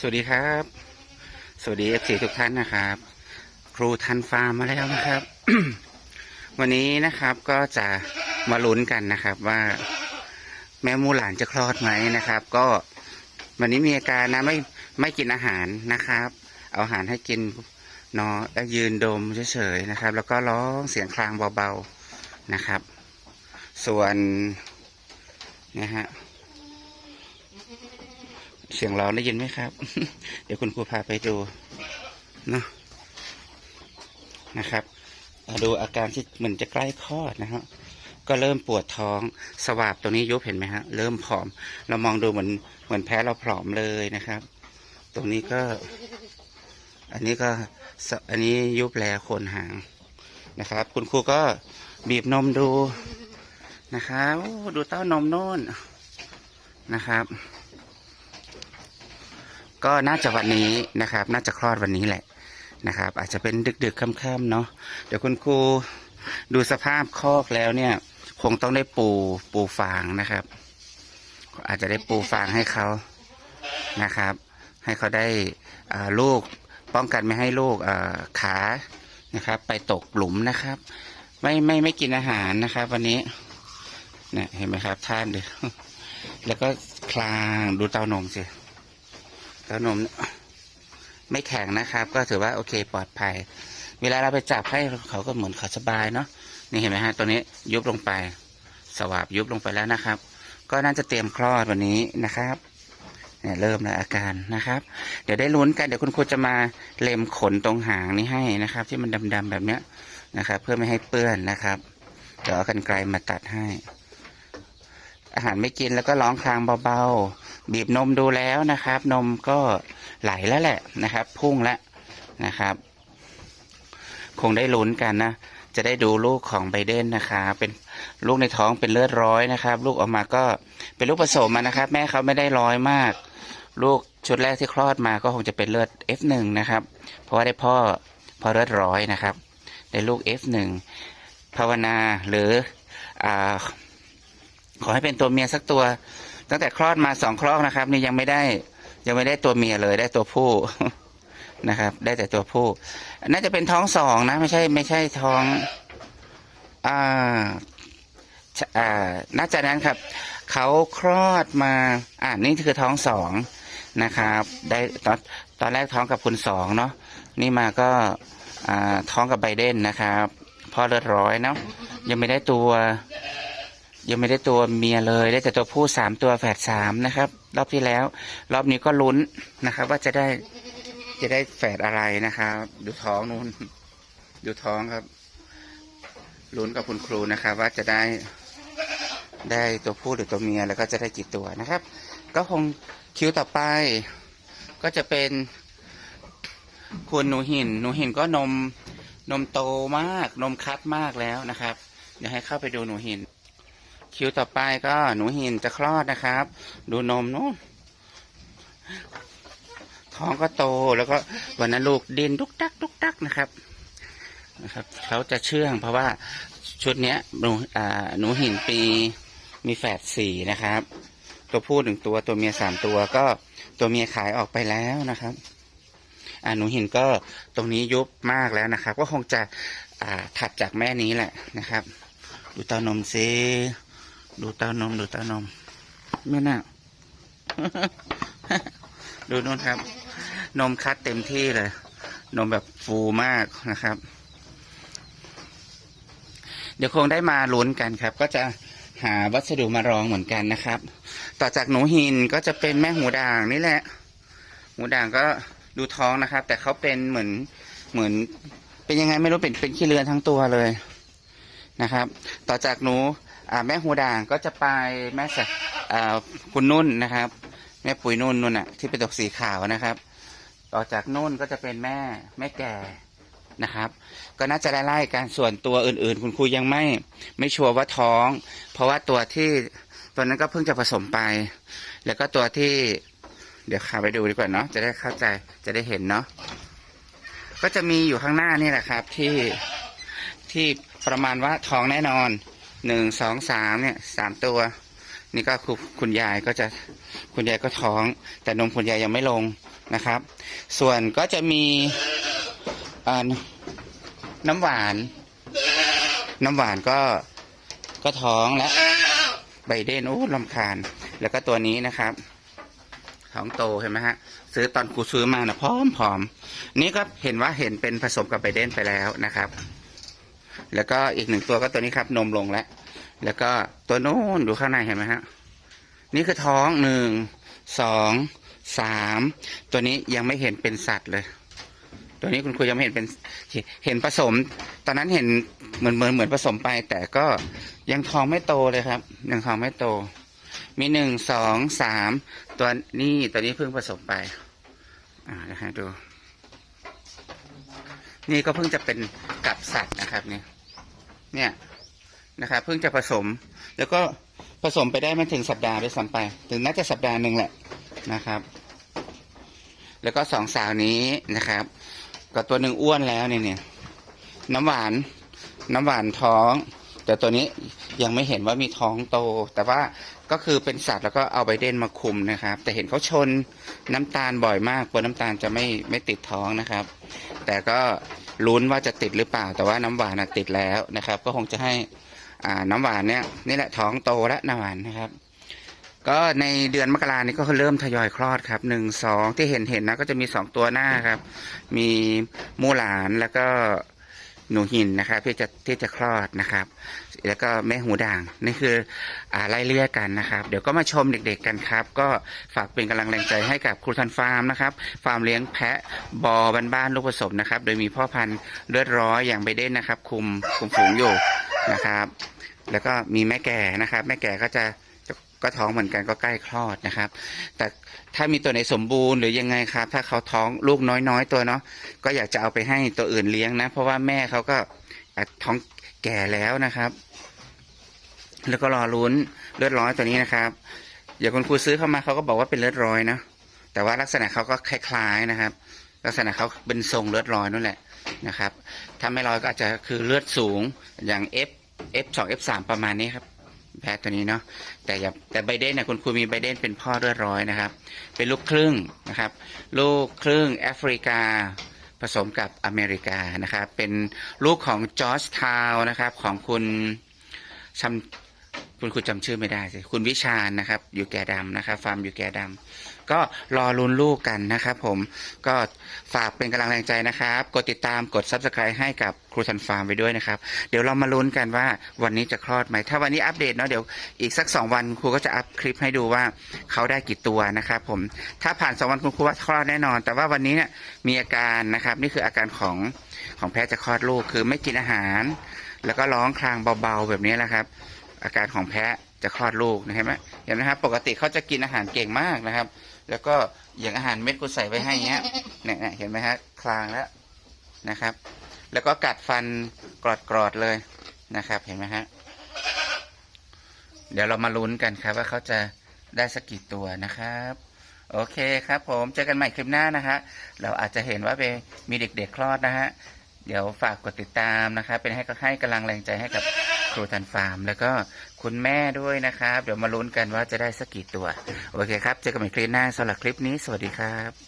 สวัสดีครับ สวัสดีเอฟซีทุกท่านนะครับ ครูทันฟาร์มมาแล้วนะครับ วันนี้นะครับก็จะมาลุ้นกันนะครับว่าแม่มูหลานจะคลอดไหมนะครับ ก็วันนี้มีอาการนะไม่ไม่กินอาหารนะครับ เอาอาหารให้กินนอนยืนดมเฉยๆนะครับ แล้วก็ร้องเสียงคลางเบาๆนะครับ ส่วนนะฮะ เสียงร้องได้ยินไหมครับ เดี๋ยวคุณครูพาไปดูนะนะครับดูอาการที่เหมือนจะใกล้คลอดนะฮะก็เริ่มปวดท้องสวาบตรงนี้ยุบเห็นไหมฮะเริ่มผอม เรามองดูเหมือนเหมือนแพ้เราผอมเลยนะครับ ตรงนี้ก็ อันนี้ก็อันนี้ยุบแลโคนหางนะครับ คุณครูก็บีบนมดูนะครับดูเต้านมโน่นนะครับ ก็น่าจะวันนี้นะครับ น่าจะคลอดวันนี้แหละนะครับ อาจจะเป็นดึกๆค่ำๆเนาะเดี๋ยวคุณครูดูสภาพคอกแล้วเนี่ย คงต้องได้ปูปูฟางนะครับ อาจจะได้ปูฟางให้เขานะครับ ให้เขาได้ลูกป้องกันไม่ให้ลูกขานะครับ ไปตกหลุมนะครับ ไม่ไม่ไม่กินอาหารนะครับ วันนี้เนี่ยเห็นไหมครับท่านเดียวแล้วก็คลางดูเต้านมสิ เต้านมไม่แข็งนะครับ ก็ถือว่าโอเคปลอดภัย เวลาเราไปจับให้เขาก็เหมือนเขาสบายเนาะนี่เห็นไหมฮะตัวนี้ยุบลงไป สวาบยุบลงไปแล้วนะครับ ก็น่าจะเตรียมคลอดวันนี้นะครับเนี่ยเริ่มแล้วอาการนะครับ เดี๋ยวได้ลุ้นกันเดี๋ยวคุณครูจะมาเล็มขนตรงหางนี้ให้นะครับ ที่มันดำๆแบบเนี้ยนะครับ เพื่อไม่ให้เปื้อนนะครับเดี๋ยวเอากันไกลมาตัดให้ อาหารไม่กินแล้วก็ร้องคลางเบาๆ บีบนมดูแล้วนะครับ นมก็ไหลแล้วแหละนะครับ พุ่งแล้วนะครับ คงได้ลุ้นกันนะจะได้ดูลูกของไบเดนนะครับเป็นลูกในท้องเป็นเลือดร้อยนะครับ ลูกออกมาก็เป็นลูกผสมนะครับ แม่เขาไม่ได้ร้อยมาก ลูกชุดแรกที่คลอดมาก็คงจะเป็นเลือด F1 นะครับ เพราะว่าได้พ่อพ่อเลือดร้อยนะครับ ได้ลูก F1 ภาวนาหรืออขอให้เป็นตัวเมียสักตัว ตั้งแต่คลอดมาสองคลอกนะครับ นี่ยังไม่ได้ ยังไม่ได้ตัวเมียเลย ได้ตัวผู้นะครับ ได้แต่ตัวผู้ น่าจะเป็นท้องสองนะ ไม่ใช่ ไม่ใช่ท้องอ่าอ่าน่าจะนั้นครับเขาคลอดมาอ่านี่คือท้องสองนะครับ ได้ตอนตอนแรกท้องกับคุณสองเนาะนี่มาก็อ่าท้องกับไบเดนนะครับพ่อเลือดร้อยเนาะยังไม่ได้ตัว ยังไม่ได้ตัวเมียเลย ได้แต่ตัวผู้สามตัวแฝดสามนะครับ รอบที่แล้ว รอบนี้ก็ลุ้นนะครับ ว่าจะได้จะได้แฝดอะไรนะครับ ดูท้องนู้นดูท้องครับลุ้นกับคุณครูนะครับ ว่าจะได้ได้ตัวผู้หรือตัวเมียแล้วก็จะได้กี่ตัวนะครับ ก็คงคิวต่อไป ก็จะเป็นคุณหนูหิน หนูหินก็นมนมโตมาก นมคัดมากแล้วนะครับ เดี๋ยวให้เข้าไปดูหนูหิน คิวต่อไปก็หนูหินจะคลอดนะครับ ดูนมนู้นท้องก็โตแล้วก็วันนั้นลูกดินดุกดักดุกดักนะครับนะครับเขาจะเชื่องเพราะว่าชุดเนี้ยหนูอ่าหนูหินปีมีแฝดสี่นะครับ ตัวผู้หนึ่งตัวตัวเมียสามตัวก็ตัวเมียขายออกไปแล้วนะครับอ่าหนูหินก็ตรงนี้ยุบมากแล้วนะครับ ก็คงจะอ่าถัดจากแม่นี้แหละนะครับ ดูเต้านมซิ ดูเต้านมดูเต้านมไม่น่าดูนู่นครับ นมคัดเต็มที่เลย นมแบบฟูมากนะครับ เดี๋ยวคงได้มาลุ้นกันครับ ก็จะหาวัสดุมารองเหมือนกันนะครับ ต่อจากหนูหินก็จะเป็นแม่หูด่างนี่แหละ หูด่างก็ดูท้องนะครับ แต่เขาเป็นเหมือนเหมือน เป็นยังไงไม่รู้เป็นเป็นขี้เลือนทั้งตัวเลยนะครับ ต่อจากหนู แม่หูด่างก็จะไปแม่สะอ่าคุณนุ่นนะครับ แม่ปุ๋ยนุ่นนุ่นอะที่เป็นดอกสีขาวนะครับ ต่อจากนุ่นก็จะเป็นแม่แม่แก่นะครับ ก็น่าจะไล่ๆกันส่วนตัวอื่นๆ คุณครูยังไม่ไม่ชัวร์ว่าท้อง เพราะว่าตัวที่ตัวนั้นก็เพิ่งจะผสมไป แล้วก็ตัวที่ เดี๋ยวขาไปดูดีกว่าเนาะจะได้เข้าใจจะได้เห็นเนาะก็จะมีอยู่ข้างหน้านี่แหละครับ ที่ที่ประมาณว่าท้องแน่นอน หนึ่งสองสามเนี่ยสามตัว นี่ก็คุณคุณยายก็จะคุณยายก็ท้อง แต่นมคุณยายยังไม่ลงนะครับ ส่วนก็จะมีน้ำหวาน น้ำหวานก็ก็ท้องแล้วไบเดนโอ้ลำคาญ แล้วก็ตัวนี้นะครับ ท้องโตเห็นไหมฮะ ซื้อตอนกูซื้อมานะพร้อมผอมๆนี่ก็เห็นว่าเห็นเป็นผสมกับไบเดนไปแล้วนะครับ แล้วก็อีกหนึ่งตัวก็ตัวนี้ครับ นมลงแล้ว แล้วก็ตัวโน้นดูข้างในเห็นไหมฮะ นี่คือท้องหนึ่งสองสามตัวนี้ยังไม่เห็นเป็นสัตว์เลย ตัวนี้คุณครูยังไม่เห็นเป็นเห็นผสม ตอนนั้นเห็นเหมือนเหมือนเหมือนผสมไป แต่ก็ยังท้องไม่โตเลยครับยังท้องไม่โต มีหนึ่งสองสามตัวนี้ตัวนี้เพิ่งผสมไป อ่านะฮะดูนี่ก็เพิ่งจะเป็นกับสัตว์นะครับเนี่ย เนี่ยนะครับเพิ่งจะผสม แล้วก็ผสมไปได้ไม่ถึงสัปดาห์ด้วยซ้ำไป ถึงน่าจะสัปดาห์หนึ่งแหละนะครับ แล้วก็สองสาวนี้นะครับก็ตัวหนึ่งอ้วนแล้วเนี่ยเนี่ยน้ำหวานน้ำหวานท้อง แต่ตัวนี้ยังไม่เห็นว่ามีท้องโต แต่ว่าก็คือเป็นสัตว์แล้วก็เอาไบเดนมาคุมนะครับ แต่เห็นเขาชนน้ำตาลบ่อยมากกลัวน้ำตาลจะไม่ไม่ติดท้องนะครับ แต่ก็ ลุ้นว่าจะติดหรือเปล่า แต่ว่าน้ำหวานน่ะติดแล้วนะครับ ก็คงจะให้อ่าน้ำหวานเนี่ยนี่แหละท้องโตแล้วน้ำหวานนะครับ ก็ในเดือนมกรานี้ก็เริ่มทยอยคลอดครับหนึ่งสองที่เห็นเห็นนะก็จะมีสองตัวหน้าครับ มีมูหลานแล้วก็ หนูหินนะครับที่จะที่จะคลอดนะครับ แล้วก็แม่หูด่างนี่คืออ่าไล่เลี่ยกันนะครับ เดี๋ยวก็มาชมเด็กๆกันครับ ก็ฝากเป็นกำลังแรงใจให้กับครูทันฟาร์มนะครับ ฟาร์มเลี้ยงแพะบอบ้านๆลูกผสมนะครับ โดยมีพ่อพันธุ์เลือดร้อยอย่างไบเดนนะครับ คุมคุมฝูงอยู่นะครับ แล้วก็มีแม่แก่นะครับ แม่แก่ก็จะ ก็ท้องเหมือนกันก็ใกล้คลอดนะครับ แต่ถ้ามีตัวไหนสมบูรณ์หรือยังไงครับ ถ้าเขาท้องลูกน้อยๆตัวเนาะก็อยากจะเอาไปให้ตัวอื่นเลี้ยงนะ เพราะว่าแม่เขาก็ท้องแก่แล้วนะครับ แล้วก็รอลุ้นเลือดร้อยตัวนี้นะครับอย่างคุณครูซื้อเข้ามาเขาก็บอกว่าเป็นเลือดร้อยนะแต่ว่าลักษณะเขาก็คล้ายๆนะครับ ลักษณะเขาเป็นทรงเลือดร้อยนั่นแหละนะครับถ้าไม่ร้อยก็อาจจะคือเลือดสูงอย่าง F F สอง F สามประมาณนี้ครับ แพทตัวนี้เนาะแต่อย่าแต่ไบเดนเนี่ยคุณครูมีไบเดนเป็นพ่อเลือดร้อยนะครับ เป็นลูกครึ่งนะครับ ลูกครึ่งแอฟริกาผสมกับอเมริกานะครับ เป็นลูกของจอร์จทาวนะครับของคุณชำ คุณครูจำชื่อไม่ได้สิคุณวิชาญนะครับ อยู่แก่ดำนะครับ ฟาร์มอยู่แก่ดำก็รอลุ้นลูกกันนะครับ ผมก็ฝากเป็นกำลังแรงใจนะครับ กดติดตามกด subscribe ให้กับครูทันฟาร์มไปด้วยนะครับ เดี๋ยวเรามาลุ้นกันว่าวันนี้จะคลอดไหม ถ้าวันนี้อัปเดตเนาะเดี๋ยวอีกสักสองวันครูก็จะอัพคลิปให้ดูว่าเขาได้กี่ตัวนะครับผมถ้าผ่านสองวันคุณครูว่าคลอดแน่นอน แต่ว่าวันนี้เนี่ยมีอาการนะครับ นี่คืออาการของของแพทย์จะคลอดลูกคือไม่กินอาหาร แล้วก็ร้องครางเบาๆแบบนี้แหละครับ อาการของแพะจะคลอดลูกนะเห็นไหมเห็นไหมครับ ปกติเขาจะกินอาหารเก่งมากนะครับ แล้วก็อย่างอาหารเม็ดกูใส่ไว้ให้เงี้ยเนี่ยเนี่ยเห็นไหมฮะคลางแล้วนะครับ แล้วก็กัดฟันกรอดๆเลยนะครับ เห็นไหมฮะเดี๋ยวเรามาลุ้นกันครับ ว่าเขาจะได้สักกี่ตัวนะครับ โอเคครับผมเจอกันใหม่คลิปหน้านะฮะเราอาจจะเห็นว่าไปมีเด็กๆคลอดนะฮะเดี๋ยวฝากกดติดตามนะครับ เป็นให้ให้กำลังแรงใจให้กับ ครูทันฟาร์ม แล้วก็คุณแม่ด้วยนะครับ เดี๋ยวมาลุ้นกันว่าจะได้สักกี่ตัว โอเคครับ เจอกันใหม่คลิปหน้าสำหรับคลิปนี้ สวัสดีครับ